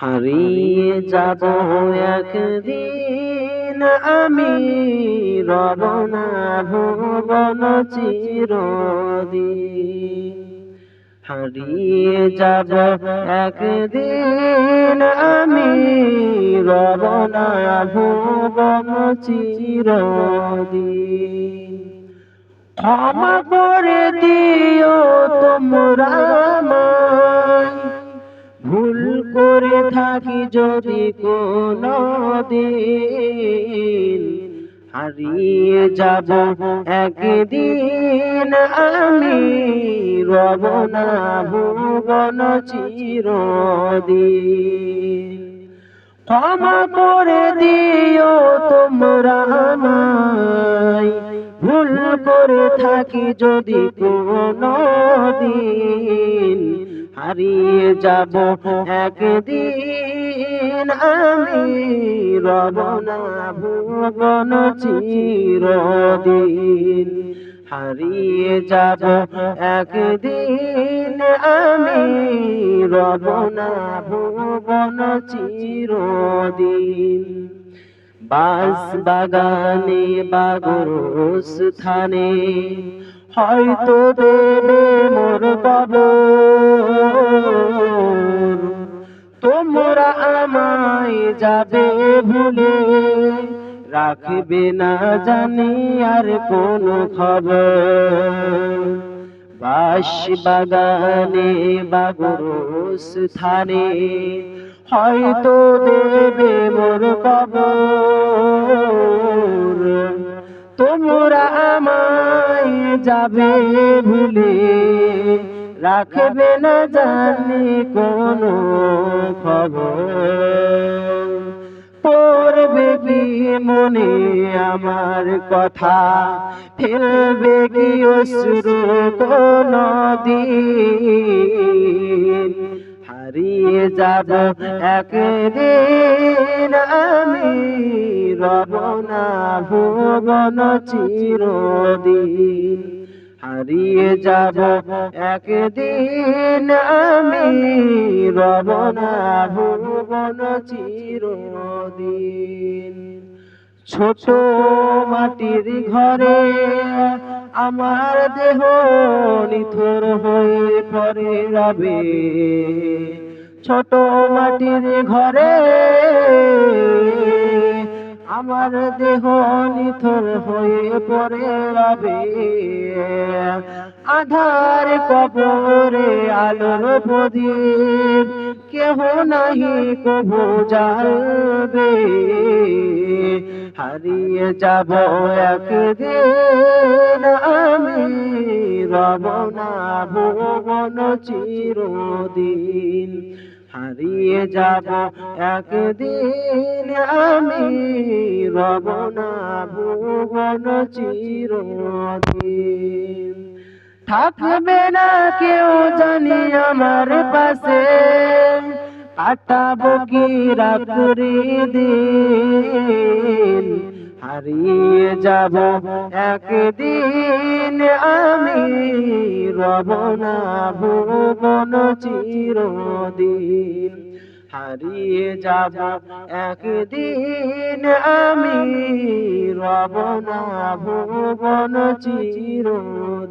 হারিয়ে যাব একদিন আমি রব না ভুবন চিরদিন। হারিয়ে যাব একদিন আমি রব না ভুবন চিরদিন। ক্ষমা করে দিও তোমরা থাকি যদি কোনো দিন হারিয়ে যাব একদিন আমি, রব না ভুবন চিরদিন। ক্ষমা করে দিও তোমরা আমায়। করে থাকি যদি কোনো দিন। হারিয়ে যাব একদিন আমি রব না ভুবন চিরদিন। হারিয়ে যাব একদিন আমি রব না ভুবন চিরদিন। বাস বাগানে বাগরস থানে হয়তো দেবে মোর কবর। তোমরা আমায় যাবে ভুলে, রাখবে না জানি আর কোনো খবর। বাস বাগানে বাগরস থানে। হয়তো দেবে মোর কবর। তোমরা আমায় যাবে ভুলে। রাখবে না জানি কোনো খবর। কি মনে আমার কথা? ফেলবে কি অশ্রু কোন দিন? হারিয়ে যাব একদিন আমি, রব না ভুবন চিরদিন। হারিয়ে যাব একদিন আমি রব না ভুবন চিরদিন। ছোট মাটির ঘরে আমার দেহ নিথর হয়ে পরে রবে। ছোট মাটির ঘরে আমার দেহ নিথর হয়ে পড়ে রবে। আধার কবরে আলোর প্রদীপ, কেহ নাহি কবু জ্বালবে। হারিয়ে যাব একদিন আমি রব না ভুবন চিরদিন। হারিয়ে যাব। একদিন আমি রব না, ভুবন চিরদিন। থাকবে না কেউ জানি আমার পাশে। কাটাবো কি রাত্রি দিন হারিয়ে যাব। একদিন আমি রব না, ভুবন চিরদিন হারিয়ে যাব। একদিন আমি রব না, ভুবন চিরদিন